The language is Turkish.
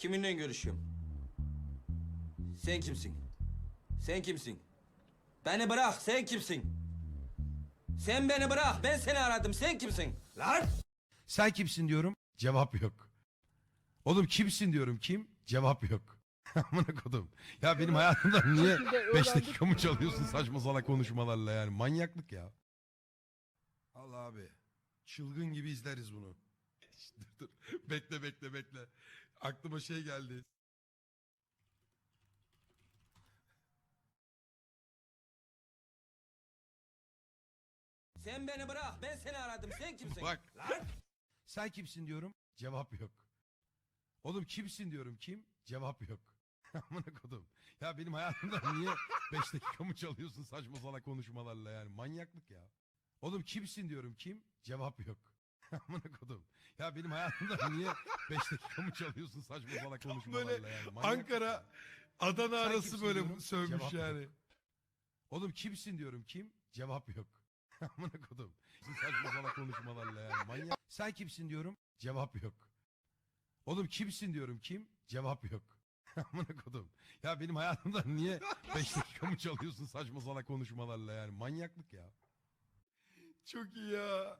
Kiminle görüşüyorum? Sen kimsin? Sen kimsin? Beni bırak, sen kimsin? Sen beni bırak, ben seni aradım, sen kimsin? Lan! Sen kimsin diyorum. Cevap yok. Oğlum kimsin diyorum. Kim? Cevap yok. Amına kodum. Ya benim hayatımda niye 5 dakikamı çalıyorsun saçma salak konuşmalarla yani. Manyaklık ya. Allah abi. Çılgın gibi izleriz bunu. Dur dur. Bekle bekle bekle. Aklıma şey geldi. Sen beni bırak, ben seni aradım, sen kimsin? Bak. Lan! Sen kimsin diyorum. Cevap yok. Oğlum kimsin diyorum. Kim? Cevap yok. Amına kodum. Ya benim hayatımda niye 5 dakikamı çalıyorsun saçma salak konuşmalarla yani. Manyaklık ya. Oğlum kimsin diyorum. Kim? Cevap yok. Amına kodum. Ya benim hayatımda niye 5 dakikamı çalıyorsun saçma salak konuşmalarla yani. Manyaklık Ankara. Adana Sen arası kimsin böyle diyorum, sövmüş cevap yani. yok. Oğlum kimsin diyorum. Kim? Cevap yok. Amına kodum. Saçma salak konuşmalarla yani. Manyak. Sen kimsin diyorum. Cevap yok. Oğlum kimsin diyorum. Kim? Cevap yok. Amına kodum. Ya benim hayatımda niye 5 dakikamı çalıyorsun saçma salak konuşmalarla yani. Manyaklık ya. Çok iyi ya.